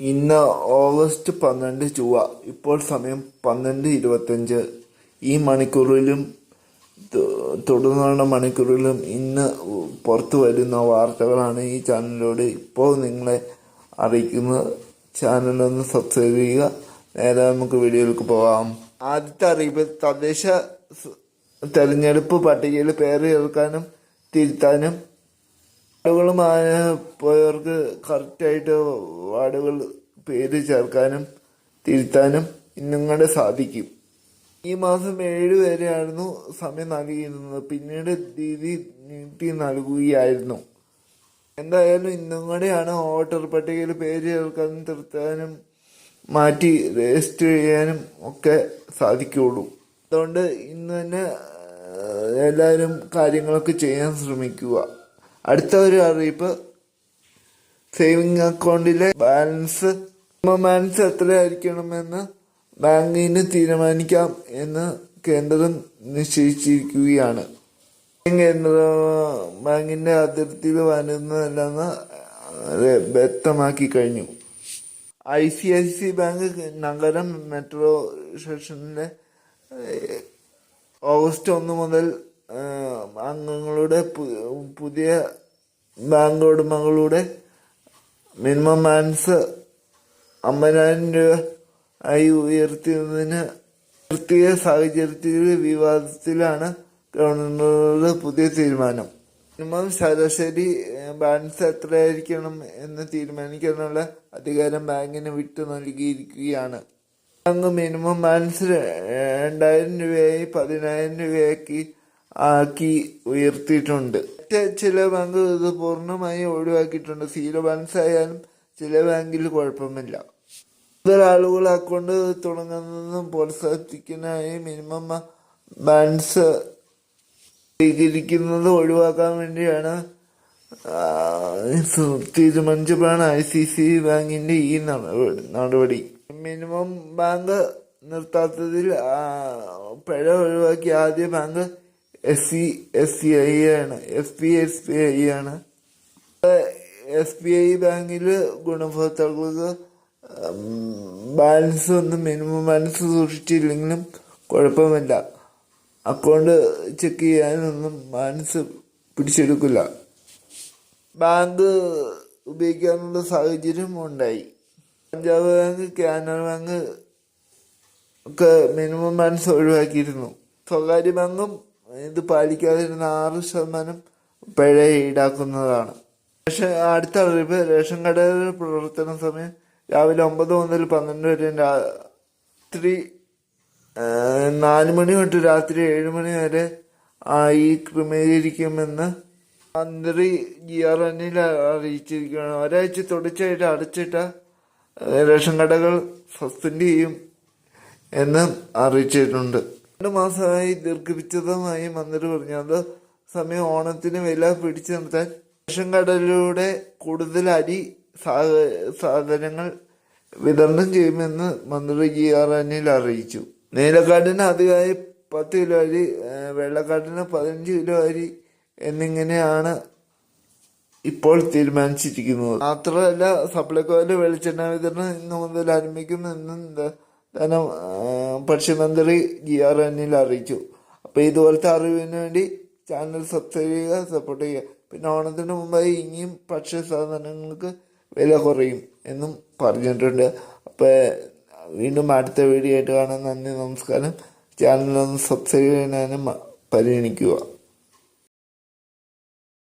ഇന്ന് ഓഗസ്റ്റ് പന്ത്രണ്ട് ചൊവ്വ. ഇപ്പോൾ സമയം പന്ത്രണ്ട് ഇരുപത്തഞ്ച് ഈ മണിക്കൂറിലും തുടർന്നുള്ള മണിക്കൂറിലും ഇന്ന് പുറത്തു വരുന്ന വാർത്തകളാണ് ഈ ചാനലിലൂടെ ഇപ്പോൾ നിങ്ങളെ അറിയിക്കുന്നത്. ചാനലൊന്ന് സബ്സ്ക്രൈബ് ചെയ്യുക. നേരെ നമുക്ക് വീഡിയോയിലേക്ക് പോകാം. ആദ്യത്തെ അറിയിപ്പ് തദ്ദേശ തെരഞ്ഞെടുപ്പ് പട്ടികയിൽ പേര് ചേർക്കാനും തിരുത്താനും വാർഡുകളുമായ പോയവർക്ക് കറക്റ്റായിട്ട് വാർഡുകൾ പേര് ചേർക്കാനും തിരുത്താനും ഇന്നിങ്ങടെ സാധിക്കും. ഈ മാസം ഏഴ് വരെയായിരുന്നു സമയം നൽകിയിരുന്നത്. പിന്നീട് തീയതി നീട്ടി നൽകുകയായിരുന്നു. എന്തായാലും ഇന്നുകൂടെയാണ് വോട്ടർ പട്ടികയിൽ പേര് ചേർക്കാനും തിരുത്താനും മാറ്റി രജിസ്റ്റർ ചെയ്യാനും ഒക്കെ സാധിക്കുകയുള്ളൂ അതുകൊണ്ട് ഇന്ന് തന്നെ എല്ലാവരും കാര്യങ്ങളൊക്കെ ചെയ്യാൻ ശ്രമിക്കുക. അടുത്ത ഒരു അറിയിപ്പ് സേവിങ് അക്കൗണ്ടിലെ ബാലൻസ് ബാലൻസ് എത്രയായിരിക്കണമെന്ന് ബാങ്കിന് തീരുമാനിക്കാം എന്ന് കേന്ദ്രം നിശ്ചയിച്ചിരിക്കുകയാണ്. കേന്ദ്ര ബാങ്കിന്റെ അതിർത്തിയിൽ വരുന്നതല്ലെന്ന് വ്യക്തമാക്കി കഴിഞ്ഞു. I C I C bank നഗരം മെട്രോ സ്റ്റേഷനിലെ ഓഗസ്റ്റ് ഒന്ന് മുതൽ അംഗങ്ങളുടെ പുതിയ ബാങ്ക് ഉടമകളുടെ മിനിമം ബാലൻസ് അമ്പതിനായിരം രൂപ ആയി ഉയർത്തിയതിന് ഉയർത്തിയ സാഹചര്യത്തിൽ വിവാദത്തിലാണ് ഗവർണറുടെ പുതിയ തീരുമാനം. മിനിമം ശരാശരി ബാലൻസ് എത്രയായിരിക്കണം എന്ന് തീരുമാനിക്കാനുള്ള അധികാരം ബാങ്കിന് വിട്ടു നൽകിയിരിക്കുകയാണ്. ബാങ്ക് മിനിമം ബാലൻസ് രണ്ടായിരം രൂപയായി പതിനായിരം രൂപയാക്കി ആക്കി ഉയർത്തിയിട്ടുണ്ട്. ചില ബാങ്ക് ഇത് പൂർണമായും ഒഴിവാക്കിയിട്ടുണ്ട്. സീറോ ബാലൻസ് ആയാലും ചില ബാങ്കിൽ കുഴപ്പമില്ല. കൂടുതൽ ആളുകൾ അക്കൗണ്ട് തുടങ്ങുന്നതും പ്രോത്സാഹിപ്പിക്കുന്നതായി മിനിമം ബാലൻസ് സ്വീകരിക്കുന്നത് ഒഴിവാക്കാൻ വേണ്ടിയാണ് തീരുമാനിച്ചപ്പോഴാണ് ഐ സി സി ബാങ്കിന്റെ ഈ നടപടി മിനിമം ബാങ്ക് നിർത്താത്തതിൽ പിഴ ഒഴിവാക്കി ആദ്യ bank S C S C I ആണ്. S P S P I ആണ്. എസ് ബി ഐ ബാങ്കിൽ ഗുണഭോക്താക്കൾക്ക് ബാലൻസ് ഒന്നും മിനിമം ബാലൻസ് സൂക്ഷിച്ചില്ലെങ്കിലും കുഴപ്പമില്ല. അക്കൗണ്ട് ചെക്ക് ചെയ്യാനൊന്നും ബാലൻസ് പിടിച്ചെടുക്കില്ല. ബാങ്ക് ഉപയോഗിക്കാനുള്ള സാഹചര്യം ഉണ്ടായി. പഞ്ചാബ് ബാങ്ക് കാനറ ബാങ്ക് ഒക്കെ മിനിമം ബാലൻസ് ഒഴിവാക്കിയിരുന്നു. സ്വകാര്യ ബാങ്കും ഇത് പാലിക്കാതിരുന്ന ആറ് ശതമാനം പിഴ ഈടാക്കുന്നതാണ്. റേഷൻ അടുത്ത അറിയിപ്പ് റേഷൻ കടയുടെ പ്രവർത്തന സമയം രാവിലെ ഒമ്പത് മുതൽ പന്ത്രണ്ട് വരെ രാത്രി നാല് മണി തൊട്ട് രാത്രി ഏഴ് മണി വരെ ആയി ക്രമീകരിക്കുമെന്ന് മന്ത്രി ജി ആർ എന്നിൽ അറിയിച്ചിരിക്കുകയാണ്. ഒരാഴ്ച തുടർച്ചയായിട്ട് അടച്ചിട്ട റേഷൻ കടകൾ സസ്പെൻഡ് ചെയ്യും എന്ന് അറിയിച്ചിട്ടുണ്ട്. രണ്ട് മാസമായി ദീർഘിപ്പിച്ചതുമായി മന്ത്രി പറഞ്ഞു അത് സമയം ഓണത്തിന് വില പിടിച്ചു നിർത്താൻ റേഷൻ കടലിലൂടെ കൂടുതൽ അരി സാധനങ്ങൾ വിതരണം ചെയ്യുമെന്ന് മന്ത്രി ജി ആർ അനിൽ അറിയിച്ചു. നീലക്കാടിന് അധികമായി പത്ത് കിലോ അരി വെള്ളക്കാട്ടിന് പതിനഞ്ച് കിലോ അരി എന്നിങ്ങനെയാണ് ഇപ്പോൾ തീരുമാനിച്ചിരിക്കുന്നത്. മാത്രമല്ല സപ്ലൈകോയിലെ വെളിച്ചെണ്ണ വിതരണം ഇന്ന് മുതൽ ആരംഭിക്കുമെന്നും ധ- ധനം ഭക്ഷ്യമന്ത്രി ജി ആർ എന്നിൽ അറിയിച്ചു. അപ്പോൾ ഇതുപോലത്തെ അറിവിന് വേണ്ടി ചാനൽ സബ്സ്ക്രൈബ് ചെയ്യുക സപ്പോർട്ട് ചെയ്യുക. പിന്നെ ഓണത്തിന് മുമ്പായി ഇനിയും ഭക്ഷ്യ സാധനങ്ങൾക്ക് വില കുറയും എന്നും പറഞ്ഞിട്ടുണ്ട്. അപ്പോൾ വീണ്ടും അടുത്ത വീഡിയോ ആയിട്ട് കാണാൻ നന്ദി നമസ്കാരം. ഒന്ന് സബ്സ്ക്രൈബ് ചെയ്യാനും പരിഗണിക്കുക.